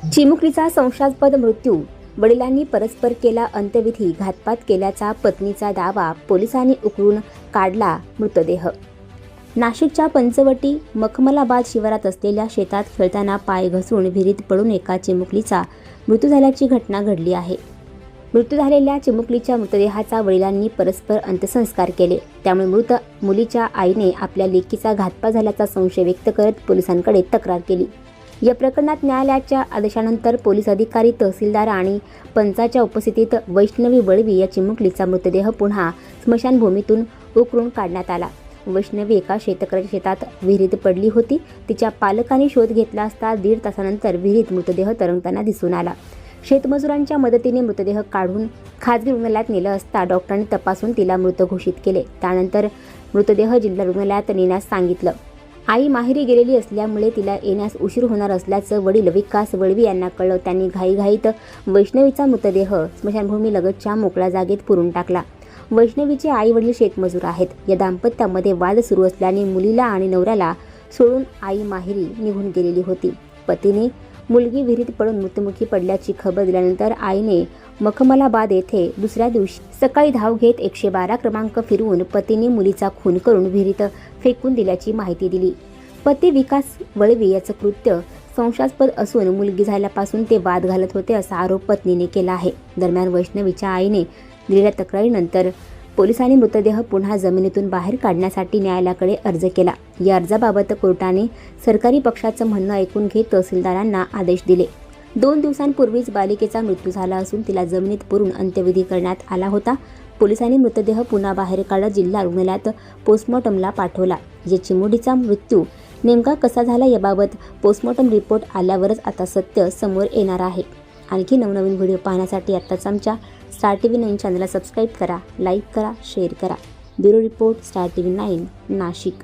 चिमुकलीचा संशयास्पद मृत्यू. वडिलांनी परस्पर केला अंत्यविधी घातपात केल्याचा पत्नीचा दावा पोलिसांनी उकळून काढला मृतदेह. नाशिकच्या पंचवटी मखमलाबाद शिवारात असलेल्या शेतात खेळताना पाय घसरून विहिरीत पडून एका चिमुकलीचा मृत्यू झाल्याची घटना घडली आहे. मृत्यू झालेल्या चिमुकलीच्या मृतदेहाचा वडिलांनी परस्पर अंत्यसंस्कार केले. त्यामुळे मृत मुलीच्या आईने आपल्या लेकीचा घातपात झाल्याचा संशय व्यक्त करत पोलिसांकडे तक्रार केली. या प्रकरणात न्यायालयाच्या आदेशानंतर पोलीस अधिकारी तहसीलदार आणि पंचाच्या उपस्थितीत वैष्णवी वळवी या चिमुकलीचा मृतदेह पुन्हा स्मशानभूमीतून उकरून काढण्यात आला. वैष्णवी एका शेतकऱ्याच्या शेतात विहिरीत पडली होती. तिच्या पालकांनी शोध घेतला असता दीड तासानंतर विहिरीत मृतदेह तरंगताना दिसून आला. शेतमजुरांच्या मदतीने मृतदेह काढून खाजगी रुग्णालयात नेलं असता डॉक्टरांनी तपासून तिला मृत घोषित केले. त्यानंतर मृतदेह जिल्हा रुग्णालयात नेण्यास सांगितलं. आई माहेरी गेलेली असल्यामुळे तिला येण्यास उशीर होणार असल्याचं वडील विकास वळवी यांना कळलं. त्यांनी घाईघाईत वैष्णवीचा मृतदेह स्मशानभूमीलगतच्या मोकळ्या जागेत पुरून टाकला. वैष्णवीचे आई वडील शेतमजूर आहेत. या दाम्पत्यामध्ये वाद सुरू असल्याने मुलीला आणि नवऱ्याला सोडून आई माहेरी निघून गेलेली होती. पतीने मुलगी विहिरीत पडून मृत्युमुखी पडल्याची खबर दिल्यानंतर आईने मखमलाबाद येथे दुसऱ्या दिवशी सकाळी धाव घेत एकशे बारा क्रमांक फिरवून पतीने मुलीचा खून करून विहिरीत फेकून दिल्याची माहिती दिली. पती विकास वळवी याचं कृत्य संशयास्पद असून मुलगी झाल्यापासून ते वाद घालत होते असा आरोप पत्नीने केला आहे. दरम्यान वैष्णवीच्या आईने दिलेल्या तक्रारीनंतर पोलिसांनी मृतदेह पुन्हा जमिनीतून बाहेर काढण्यासाठी न्यायालयाकडे अर्ज केला. या अर्जाबाबत कोर्टाने सरकारी पक्षाचं म्हणणं ऐकून घेत तहसीलदारांना आदेश दिले. दोन दिवसांपूर्वीच बालिकेचा मृत्यू झाला असून तिला जमिनीत पुरून अंत्यविधी करण्यात आला होता. पोलिसांनी मृतदेह पुन्हा बाहेर काढत जिल्हा रुग्णालयात पोस्टमॉर्टमला पाठवला. या चिमुडीचा मृत्यू नेमका कसा झाला याबाबत पोस्टमॉर्टम रिपोर्ट आल्यावरच आता सत्य समोर येणार आहे. आणखी नवनवीन व्हिडिओ पाहण्यासाठी आत्ताच आमच्या स्टार टी व्ही नाईन चॅनलला सबस्क्राईब करा लाईक करा शेअर करा. Bureau report star T V nine Nashik.